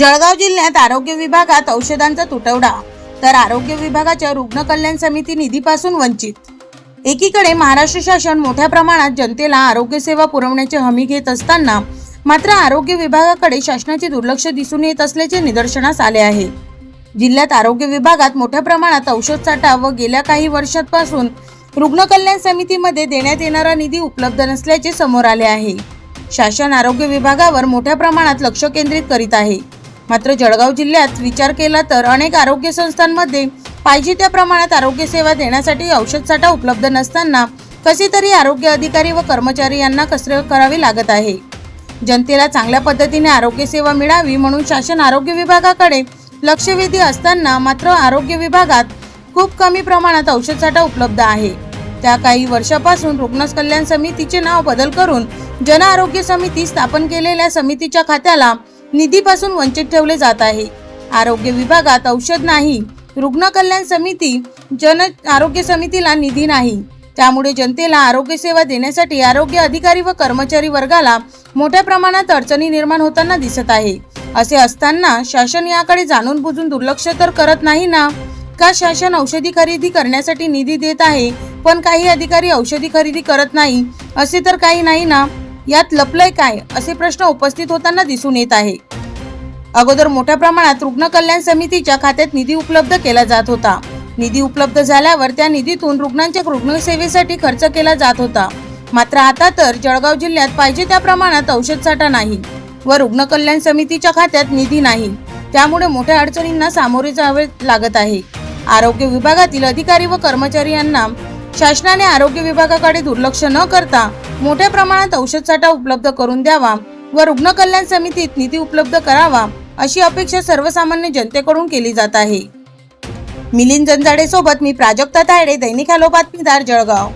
जळगाव जिल्ह्यात आरोग्य विभागात औषधांचा तुटवडा. तर आरोग्य विभागाच्या रुग्ण कल्याण समिती निधीपासून वंचित. एकीकडे महाराष्ट्र शासन मोठ्या प्रमाणात जनतेला आरोग्य सेवा पुरवण्याची हमी घेत असताना मात्र आरोग्य विभागाकडे शासनाचे दुर्लक्ष दिसून येत असल्याचे निदर्शनास आले आहे. जिल्ह्यात आरोग्य विभागात मोठ्या प्रमाणात औषध साठा व गेल्या काही वर्षांपासून रुग्ण कल्याण समितीमध्ये देण्यात येणारा निधी उपलब्ध नसल्याचे समोर आले आहे. शासन आरोग्य विभागावर मोठ्या प्रमाणात लक्ष केंद्रित करीत आहे. मात्र जळगाव जिल्ह्यात विचार केला तर अनेक आरोग्य संस्थांमध्ये पाहिजे त्या प्रमाणात आरोग्य सेवा देण्यासाठी औषध साठा उपलब्ध नसताना कसे तरी आरोग्य अधिकारी व कर्मचारी यांना कसरत करावी लागत आहे. जनतेला चांगल्या पद्धतीने आरोग्य सेवा मिळावी म्हणून शासन आरोग्य विभागाकडे लक्षवेधी असताना मात्र आरोग्य विभागात खूप कमी प्रमाणात औषध साठा उपलब्ध आहे. त्या काही वर्षापासून रुग्ण कल्याण समितीचे नाव बदल करून जन आरोग्य समिती स्थापन केलेल्या समितीच्या खात्याला निधीपासून वंचित ठेवले जात आहे. आरोग्य विभागात औषध नाही. रुग्ण कल्याण समिती जन आरोग्य समितीला निधी नाही. त्यामुळे जनतेला आरोग्य सेवा देण्यासाठी आरोग्य अधिकारी व कर्मचारी वर्गाला मोठ्या प्रमाणात अडचणी निर्माण होताना दिसत आहे. असे असताना शासन याकडे जाणून बुजून दुर्लक्ष तर करत नाही ना? का शासन औषधी खरेदी करण्यासाठी निधी देत आहे पण काही अधिकारी औषधी खरेदी करत नाही? असे तर काही नाही ना? यात लपलंय काय असे प्रश्न उपस्थित होताना दिसून येत आहे. अगोदर मोठ्या प्रमाणात रुग्ण कल्याण समितीच्या खात्यात निधी उपलब्ध केला जात होता. निधी उपलब्ध झाल्यावर त्या निधीतून रुग्णांच्या रुग्णसेवेसाठी खर्च केला जात होता. मात्र आता तर जळगाव जिल्ह्यात पाहिजे त्या प्रमाणात औषध साठा नाही व रुग्ण कल्याण समितीच्या खात्यात निधी नाही. त्यामुळे मोठ्या अडचणींना सामोरे जावे लागत आहे. आरोग्य विभागातील अधिकारी व कर्मचारी यांना शासनाने आरोग्य विभागाकडे दुर्लक्ष न करता मोठ्या प्रमाणात औषध साठा उपलब्ध करून द्यावा व रुग्ण कल्याण समितीत निधी उपलब्ध करावा अशी अपेक्षा सर्वसामान्य जनतेकडून केली जात आहे. मिलिंद जंजाडे सोबत मी प्राजक्ता तायडे दैनिक हॅलो बातमीदार जळगाव.